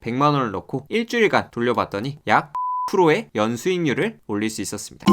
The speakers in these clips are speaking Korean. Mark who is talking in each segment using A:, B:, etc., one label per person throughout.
A: 100만 원을 넣고 일주일간 돌려봤더니 약 10%의 연수익률을 올릴 수 있었습니다.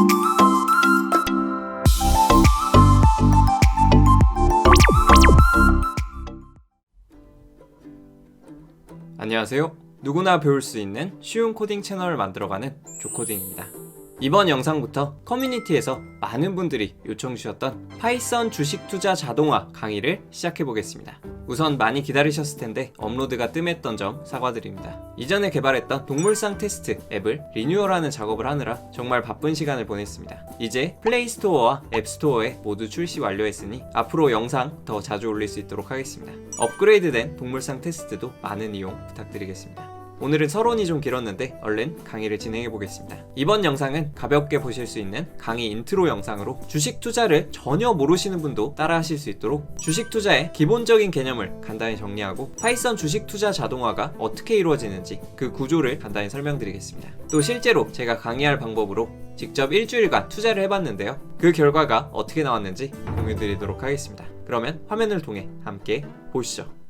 A: 안녕하세요. 누구나 배울 수 있는 쉬운 코딩 채널을 만들어가는 조코딩입니다. 이번 영상부터 커뮤니티에서 많은 분들이 요청 주셨던 파이썬 주식 투자 자동화 강의를 시작해 보겠습니다. 우선 많이 기다리셨을 텐데 업로드가 뜸했던 점 사과드립니다. 이전에 개발했던 동물상 테스트 앱을 리뉴얼하는 작업을 하느라 정말 바쁜 시간을 보냈습니다. 이제 플레이스토어와 앱스토어에 모두 출시 완료했으니 앞으로 영상 더 자주 올릴 수 있도록 하겠습니다. 업그레이드된 동물상 테스트도 많은 이용 부탁드리겠습니다. 오늘은 서론이 좀 길었는데 얼른 강의를 진행해 보겠습니다. 이번 영상은 가볍게 보실 수 있는 강의 인트로 영상으로 주식 투자를 전혀 모르시는 분도 따라 하실 수 있도록 주식 투자의 기본적인 개념을 간단히 정리하고 파이썬 주식 투자 자동화가 어떻게 이루어지는지 그 구조를 간단히 설명드리겠습니다. 또 실제로 제가 강의할 방법으로 직접 일주일간 투자를 해봤는데요. 그 결과가 어떻게 나왔는지 공유 드리도록 하겠습니다. 그러면 화면을 통해 함께 보시죠.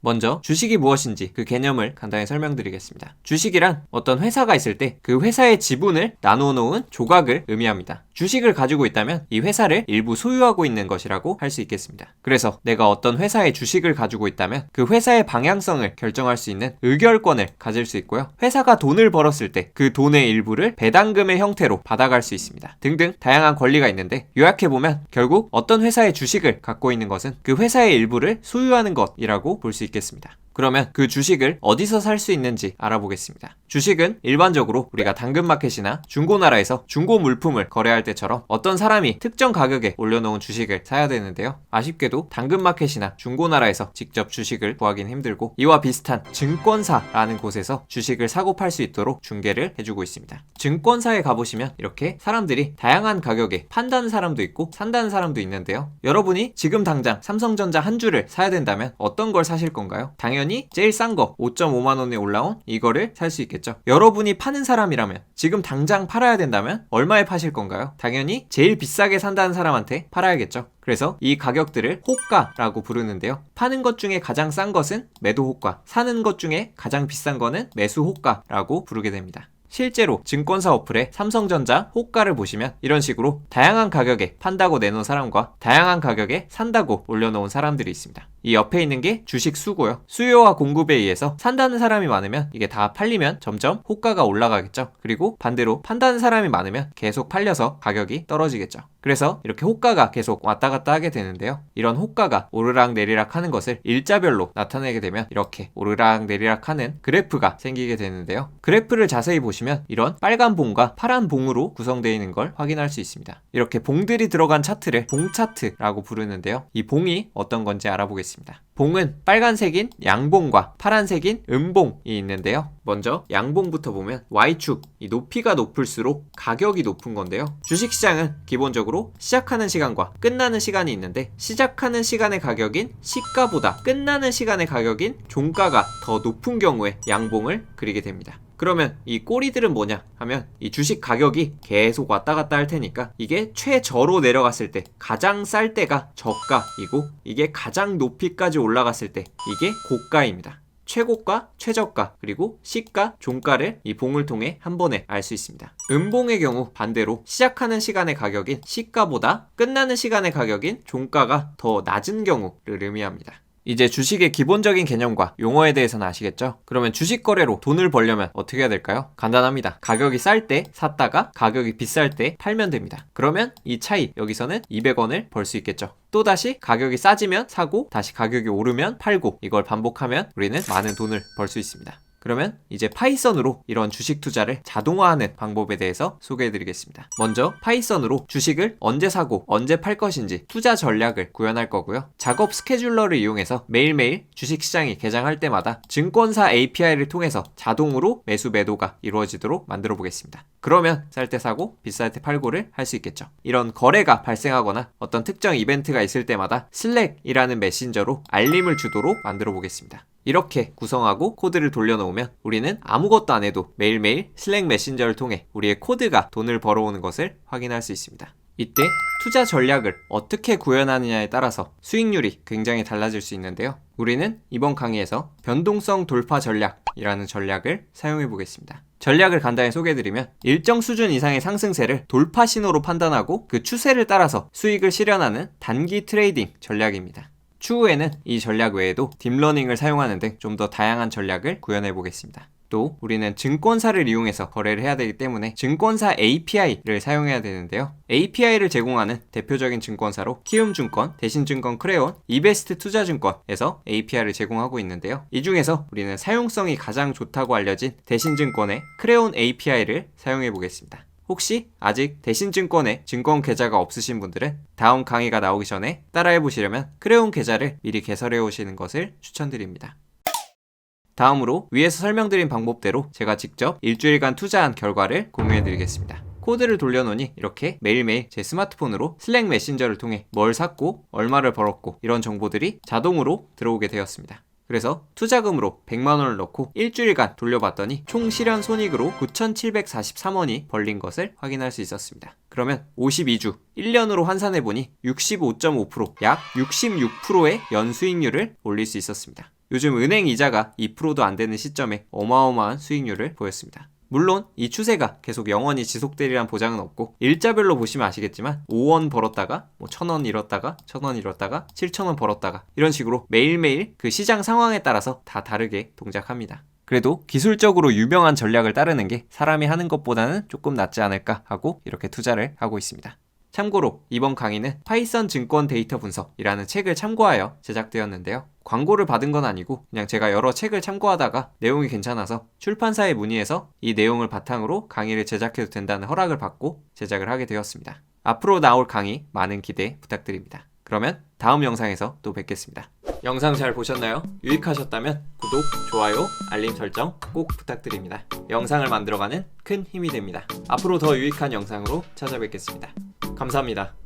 A: 먼저 주식이 무엇인지 그 개념을 간단히 설명드리겠습니다. 주식이란 어떤 회사가 있을 때 그 회사의 지분을 나누어 놓은 조각을 의미합니다. 주식을 가지고 있다면 이 회사를 일부 소유하고 있는 것이라고 할 수 있겠습니다. 그래서 내가 어떤 회사의 주식을 가지고 있다면 그 회사의 방향성을 결정할 수 있는 의결권을 가질 수 있고요. 회사가 돈을 벌었을 때 그 돈의 일부를 배당금의 형태로 받아갈 수 있습니다. 등등 다양한 권리가 있는데 요약해보면 결국 어떤 회사의 주식을 갖고 있는 것은 그 회사의 일부를 소유하는 것이라고 볼 수 있겠습니다. 그러면 그 주식을 어디서 살 수 있는지 알아보겠습니다. 주식은 일반적으로 우리가 당근마켓이나 중고나라에서 중고 물품을 거래할 때처럼 어떤 사람이 특정 가격에 올려놓은 주식을 사야 되는데요. 아쉽게도 당근마켓이나 중고나라에서 직접 주식을 구하기는 힘들고 이와 비슷한 증권사라는 곳에서 주식을 사고 팔 수 있도록 중개를 해주고 있습니다. 증권사에 가보시면 이렇게 사람들이 다양한 가격에 판다는 사람도 있고 산다는 사람도 있는데요. 여러분이 지금 당장 삼성전자 한 주를 사야 된다면 어떤 걸 사실 건가요? 당연히 제일 싼 거 5.5만 원에 올라온 이거를 살 수 있겠죠. 여러분이 파는 사람이라면 지금 당장 팔아야 된다면 얼마에 파실 건가요? 당연히 제일 비싸게 산다는 사람한테 팔아야겠죠. 그래서 이 가격들을 호가라고 부르는데요. 파는 것 중에 가장 싼 것은 매도 호가, 사는 것 중에 가장 비싼 거는 매수 호가라고 부르게 됩니다. 실제로 증권사 어플에 삼성전자 호가를 보시면 이런 식으로 다양한 가격에 판다고 내놓은 사람과 다양한 가격에 산다고 올려놓은 사람들이 있습니다. 이 옆에 있는 게 주식 수고요. 수요와 공급에 의해서 산다는 사람이 많으면 이게 다 팔리면 점점 호가가 올라가겠죠. 그리고 반대로 판다는 사람이 많으면 계속 팔려서 가격이 떨어지겠죠. 그래서 이렇게 호가가 계속 왔다 갔다 하게 되는데요. 이런 호가가 오르락 내리락 하는 것을 일자별로 나타내게 되면 이렇게 오르락 내리락 하는 그래프가 생기게 되는데요. 그래프를 자세히 보시면 이런 빨간 봉과 파란 봉으로 구성되어 있는 걸 확인할 수 있습니다. 이렇게 봉들이 들어간 차트를 봉 차트라고 부르는데요. 이 봉이 어떤 건지 알아 보겠습니다. 봉은 빨간색인 양봉과 파란색인 음봉이 있는데요. 먼저 양봉부터 보면 Y축, 이 높이가 높을수록 가격이 높은 건데요. 주식시장은 기본적으로 시작하는 시간과 끝나는 시간이 있는데 시작하는 시간의 가격인 시가보다 끝나는 시간의 가격인 종가가 더 높은 경우에 양봉을 그리게 됩니다. 그러면 이 꼬리들은 뭐냐 하면 이 주식 가격이 계속 왔다 갔다 할 테니까 이게 최저로 내려갔을 때 가장 쌀 때가 저가이고 이게 가장 높이까지 올라갔을 때 이게 고가입니다. 최고가, 최저가, 그리고 시가, 종가를 이 봉을 통해 한 번에 알 수 있습니다. 음봉의 경우 반대로 시작하는 시간의 가격인 시가보다 끝나는 시간의 가격인 종가가 더 낮은 경우를 의미합니다. 이제 주식의 기본적인 개념과 용어에 대해서는 아시겠죠? 그러면 주식 거래로 돈을 벌려면 어떻게 해야 될까요? 간단합니다. 가격이 쌀 때 샀다가 가격이 비쌀 때 팔면 됩니다. 그러면 이 차이 여기서는 200원을 벌 수 있겠죠. 또다시 가격이 싸지면 사고 다시 가격이 오르면 팔고 이걸 반복하면 우리는 많은 돈을 벌 수 있습니다. 그러면 이제 파이썬으로 이런 주식 투자를 자동화하는 방법에 대해서 소개해 드리겠습니다. 먼저 파이썬으로 주식을 언제 사고 언제 팔 것인지 투자 전략을 구현할 거고요. 작업 스케줄러를 이용해서 매일매일 주식 시장이 개장할 때마다 증권사 API를 통해서 자동으로 매수 매도가 이루어지도록 만들어 보겠습니다. 그러면 쌀 때 사고 비쌀 때 팔고를 할 수 있겠죠. 이런 거래가 발생하거나 어떤 특정 이벤트가 있을 때마다 슬랙이라는 메신저로 알림을 주도록 만들어 보겠습니다. 이렇게 구성하고 코드를 돌려놓으면 우리는 아무것도 안 해도 매일매일 슬랙 메신저를 통해 우리의 코드가 돈을 벌어오는 것을 확인할 수 있습니다. 이때 투자 전략을 어떻게 구현하느냐에 따라서 수익률이 굉장히 달라질 수 있는데요. 우리는 이번 강의에서 변동성 돌파 전략이라는 전략을 사용해 보겠습니다. 전략을 간단히 소개해드리면 일정 수준 이상의 상승세를 돌파 신호로 판단하고 그 추세를 따라서 수익을 실현하는 단기 트레이딩 전략입니다. 추후에는 이 전략 외에도 딥러닝을 사용하는 등 좀 더 다양한 전략을 구현해 보겠습니다. 또 우리는 증권사를 이용해서 거래를 해야 되기 때문에 증권사 API를 사용해야 되는데요. API를 제공하는 대표적인 증권사로 키움증권, 대신증권 크레온, 이베스트 투자증권에서 API를 제공하고 있는데요. 이 중에서 우리는 사용성이 가장 좋다고 알려진 대신증권의 크레온 API를 사용해 보겠습니다. 혹시 아직 대신증권에 증권 계좌가 없으신 분들은 다음 강의가 나오기 전에 따라해 보시려면 크레온 계좌를 미리 개설해 오시는 것을 추천드립니다. 다음으로 위에서 설명드린 방법대로 제가 직접 일주일간 투자한 결과를 공유해 드리겠습니다. 코드를 돌려놓으니 이렇게 매일매일 제 스마트폰으로 슬랙 메신저를 통해 뭘 샀고 얼마를 벌었고 이런 정보들이 자동으로 들어오게 되었습니다. 그래서 투자금으로 100만원을 넣고 일주일간 돌려봤더니 총 실현 손익으로 9,743원이 벌린 것을 확인할 수 있었습니다. 그러면 52주 1년으로 환산해보니 65.5%약 66%의 연수익률을 올릴 수 있었습니다. 요즘 은행 이자가 2%도 안 되는 시점에 어마어마한 수익률을 보였습니다. 물론 이 추세가 계속 영원히 지속되리란 보장은 없고 일자별로 보시면 아시겠지만 5원 벌었다가 뭐 1000원 잃었다가 1000원 잃었다가 7000원 벌었다가 이런 식으로 매일매일 그 시장 상황에 따라서 다 다르게 동작합니다. 그래도 기술적으로 유명한 전략을 따르는 게 사람이 하는 것보다는 조금 낫지 않을까 하고 이렇게 투자를 하고 있습니다. 참고로 이번 강의는 파이썬 증권 데이터 분석이라는 책을 참고하여 제작되었는데요. 광고를 받은 건 아니고 그냥 제가 여러 책을 참고하다가 내용이 괜찮아서 출판사에 문의해서 이 내용을 바탕으로 강의를 제작해도 된다는 허락을 받고 제작을 하게 되었습니다. 앞으로 나올 강의 많은 기대 부탁드립니다. 그러면 다음 영상에서 또 뵙겠습니다. 영상 잘 보셨나요? 유익하셨다면 구독, 좋아요, 알림 설정 꼭 부탁드립니다. 영상을 만들어가는 큰 힘이 됩니다. 앞으로 더 유익한 영상으로 찾아뵙겠습니다. 감사합니다.